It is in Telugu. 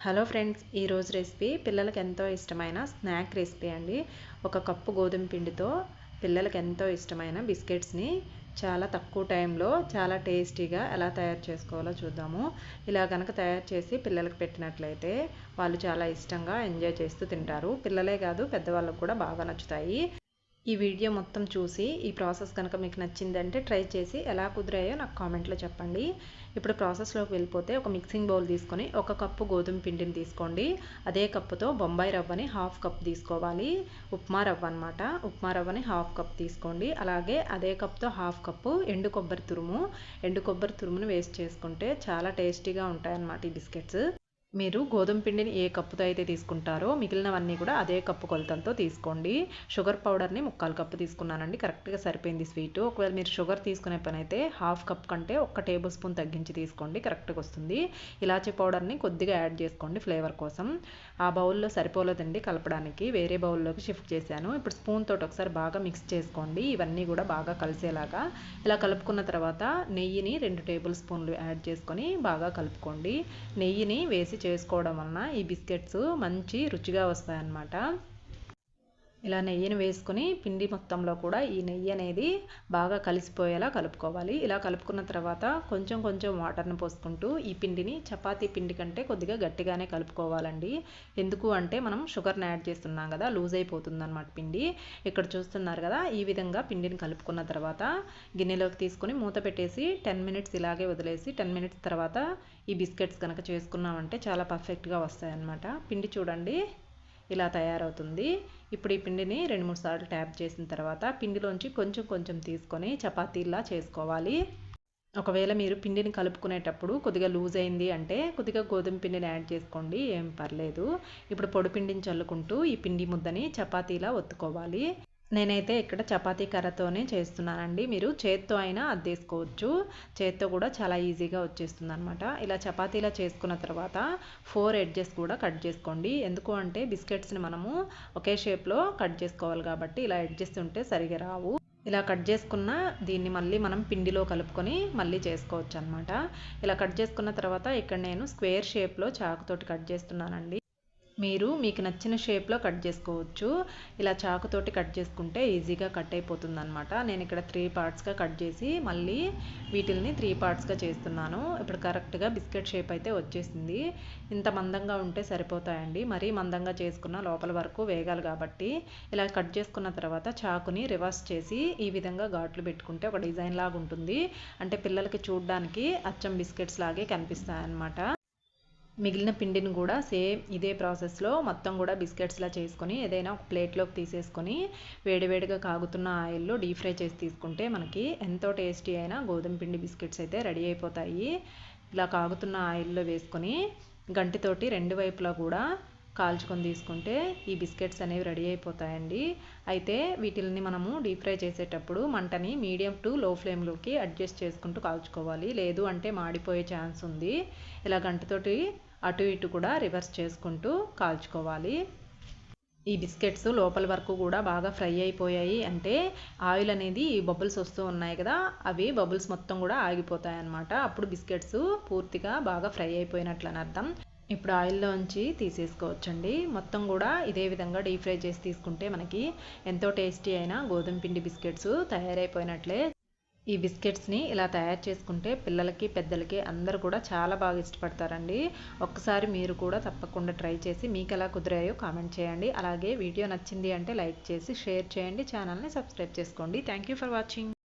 హలో ఫ్రెండ్స్ ఈరోజు రెసిపీ పిల్లలకి ఎంతో ఇష్టమైన స్నాక్ రెసిపీ అండి. ఒక కప్పు గోధుమ పిండితో పిల్లలకి ఎంతో ఇష్టమైన బిస్కెట్స్ని చాలా తక్కువ టైంలో చాలా టేస్టీగా ఎలా తయారు చేసుకోవాలో చూద్దాము. ఇలా కనుక తయారు చేసి పిల్లలకు పెట్టినట్లయితే వాళ్ళు చాలా ఇష్టంగా ఎంజాయ్ చేస్తూ తింటారు. పిల్లలే కాదు పెద్దవాళ్ళకు కూడా బాగా నచ్చుతాయి. ఈ వీడియో మొత్తం చూసి ఈ ప్రాసెస్ కనుక మీకు నచ్చిందంటే ట్రై చేసి ఎలా కుదిరాయో నాకు కామెంట్లో చెప్పండి. ఇప్పుడు ప్రాసెస్లోకి వెళ్ళిపోతే ఒక మిక్సింగ్ బౌల్ తీసుకొని ఒక కప్పు గోధుమ పిండిని తీసుకోండి. అదే కప్పుతో బొంబాయి రవ్వని హాఫ్ కప్ తీసుకోవాలి. ఉప్మా రవ్వ అనమాట ఉప్మా రవ్వని హాఫ్ కప్ తీసుకోండి. అలాగే అదే కప్తో హాఫ్ కప్పు ఎండు కొబ్బరి తురుము. ఎండు కొబ్బరి తురుమును వేస్ట్ చేసుకుంటే చాలా టేస్టీగా ఉంటాయన్నమాట ఈ బిస్కెట్స్. మీరు గోధుమ పిండిని ఏ కప్పుతో అయితే తీసుకుంటారో మిగిలినవన్నీ కూడా అదే కప్పు కొలతలతో తీసుకోండి. షుగర్ పౌడర్ని ముక్కాలు కప్పు తీసుకున్నానండి. కరెక్ట్గా సరిపోయింది స్వీట్. ఒకవేళ మీరు షుగర్ తీసుకునే పని అయితే హాఫ్ కప్ కంటే ఒక టేబుల్ స్పూన్ తగ్గించి తీసుకోండి. కరెక్ట్గా వస్తుంది. ఇలాచీ పౌడర్ని కొద్దిగా యాడ్ చేసుకోండి ఫ్లేవర్ కోసం. ఆ బౌల్లో సరిపోలేదండి కలపడానికి. వేరే బౌల్లోకి షిఫ్ట్ చేశాను. ఇప్పుడు స్పూన్ తోటి ఒకసారి బాగా మిక్స్ చేసుకోండి. ఇవన్నీ కూడా బాగా కలిసేలాగా. ఇలా కలుపుకున్న తర్వాత నెయ్యిని రెండు టేబుల్ స్పూన్లు యాడ్ చేసుకొని బాగా కలుపుకోండి. నెయ్యిని వేసి చేసుకోవడం వలన ఈ బిస్కెట్స్ మంచి రుచిగా వస్తాయన్నమాట. ఇలా నెయ్యిని వేసుకుని పిండి మొత్తంలో కూడా ఈ నెయ్యి అనేది బాగా కలిసిపోయేలా కలుపుకోవాలి. ఇలా కలుపుకున్న తర్వాత కొంచెం కొంచెం వాటర్ని పోసుకుంటూ ఈ పిండిని చపాతీ పిండి కంటే కొద్దిగా గట్టిగానే కలుపుకోవాలండి. ఎందుకు అంటే మనం షుగర్ని యాడ్ చేస్తున్నాం కదా లూజ్ అయిపోతుందన్నమాట పిండి. ఇక్కడ చూస్తున్నారు కదా ఈ విధంగా పిండిని కలుపుకున్న తర్వాత గిన్నెలోకి తీసుకొని మూత పెట్టేసి టెన్ మినిట్స్ ఇలాగే వదిలేసి టెన్ మినిట్స్ తర్వాత ఈ బిస్కెట్స్ కనుక చేసుకున్నామంటే చాలా పర్ఫెక్ట్గా వస్తాయన్నమాట. పిండి చూడండి. ఇలా తయారవుతుంది. ఇప్పుడు ఈ పిండిని రెండు మూడు సార్లు ట్యాప్ చేసిన తర్వాత పిండిలోంచి కొంచెం కొంచెం తీసుకొని చపాతీలా చేసుకోవాలి. ఒకవేళ మీరు పిండిని కలుపుకునేటప్పుడు కొద్దిగా లూజ్ అయింది అంటే కొద్దిగా గోధుమ పిండిని యాడ్ చేసుకోండి ఏం పర్లేదు. ఇప్పుడు పొడి పిండిని చల్లుకుంటూ ఈ పిండి ముద్దని చపాతీలా ఒత్తుకోవాలి. నేనైతే ఇక్కడ చపాతీ కర్రతోనే చేస్తున్నానండి. మీరు చేత్తో అయినా అద్దేసుకోవచ్చు చేత్తో కూడా చాలా ఈజీగా వచ్చేస్తుంది అనమాట ఇలా చపాతీలా చేసుకున్న తర్వాత ఫోర్ ఎడ్జెస్ కూడా కట్ చేసుకోండి. ఎందుకు అంటే బిస్కెట్స్ని మనము ఒకే షేప్లో కట్ చేసుకోవాలి కాబట్టి ఇలా ఎడ్జెస్ ఉంటే సరిగా రావు. ఇలా కట్ చేసుకున్న దీన్ని మళ్ళీ మనం పిండిలో కలుపుకొని మళ్ళీ చేసుకోవచ్చు అనమాట ఇలా కట్ చేసుకున్న తర్వాత ఇక్కడ నేను స్క్వేర్ షేప్లో చాకుతోటి కట్ చేస్తున్నానండి. మీరు మీకు నచ్చిన షేప్లో కట్ చేసుకోవచ్చు. ఇలా చాకుతోటి కట్ చేసుకుంటే ఈజీగా కట్ అయిపోతుంది అనమాట నేను ఇక్కడ త్రీ పార్ట్స్గా కట్ చేసి మళ్ళీ వీటిల్ని త్రీ పార్ట్స్గా చేస్తున్నాను. ఇప్పుడు కరెక్ట్గా బిస్కెట్ షేప్ అయితే వచ్చేసింది. ఇంత మందంగా ఉంటే సరిపోతాయండి. మరీ మందంగా చేసుకున్న లోపల వరకు వేగాలి కాబట్టి ఇలా కట్ చేసుకున్న తర్వాత చాకుని రివర్స్ చేసి ఈ విధంగా ఘాట్లు పెట్టుకుంటే ఒక డిజైన్ లాగా ఉంటుంది అంటే పిల్లలకి చూడడానికి అచ్చం బిస్కెట్స్ లాగే కనిపిస్తాయి అన్నమాట మిగిలిన పిండిని కూడా సేమ్ ఇదే ప్రాసెస్లో మొత్తం కూడా బిస్కెట్స్లా చేసుకొని ఏదైనా ఒక ప్లేట్లోకి తీసేసుకొని వేడివేడిగా కాగుతున్న ఆయిల్లో డీప్ ఫ్రై చేసి తీసుకుంటే మనకి ఎంతో టేస్టీ అయిన గోధుమ పిండి బిస్కెట్స్ అయితే రెడీ అయిపోతాయి. ఇలా కాగుతున్న ఆయిల్లో వేసుకొని గంటితోటి రెండు వైపులా కూడా కాల్చుకొని తీసుకుంటే ఈ బిస్కెట్స్ అనేవి రెడీ అయిపోతాయండి. అయితే వీటిల్ని మనము డీప్ ఫ్రై చేసేటప్పుడు మంటని మీడియం టు లో ఫ్లేమ్లోకి అడ్జస్ట్ చేసుకుంటూ కాల్చుకోవాలి. లేదు అంటే మాడిపోయే ఛాన్స్ ఉంది. ఇలా గంటతోటి అటు ఇటు కూడా రివర్స్ చేసుకుంటూ కాల్చుకోవాలి. ఈ బిస్కెట్స్ లోపల వరకు కూడా బాగా ఫ్రై అయిపోయాయి. అంటే ఆయిల్ అనేది బబుల్స్ వస్తూ ఉన్నాయి కదా అవి బబుల్స్ మొత్తం కూడా ఆగిపోతాయి అన్నమాట. అప్పుడు బిస్కెట్స్ పూర్తిగా బాగా ఫ్రై అయిపోయినట్లు అని అర్థం. ఇప్పుడు ఆయిల్లోంచి తీసేసుకోవచ్చండి. మొత్తం కూడా ఇదే విధంగా డీప్ ఫ్రై చేసి తీసుకుంటే మనకి ఎంతో టేస్టీ అయిన గోధుమ పిండి బిస్కెట్స్ తయారైపోయినట్లే ఈ బిస్కెట్స్ని ఇలా తయారు చేసుకుంటే పిల్లలకి పెద్దలకి అందరూ కూడా చాలా బాగా ఇష్టపడతారండి. ఒక్కసారి మీరు కూడా తప్పకుండా ట్రై చేసి మీకు ఎలా కుదిరాయో కామెంట్ చేయండి. అలాగే వీడియో నచ్చింది అంటే లైక్ చేసి షేర్ చేయండి. ఛానల్ని సబ్స్క్రైబ్ చేసుకోండి. Thank for watching.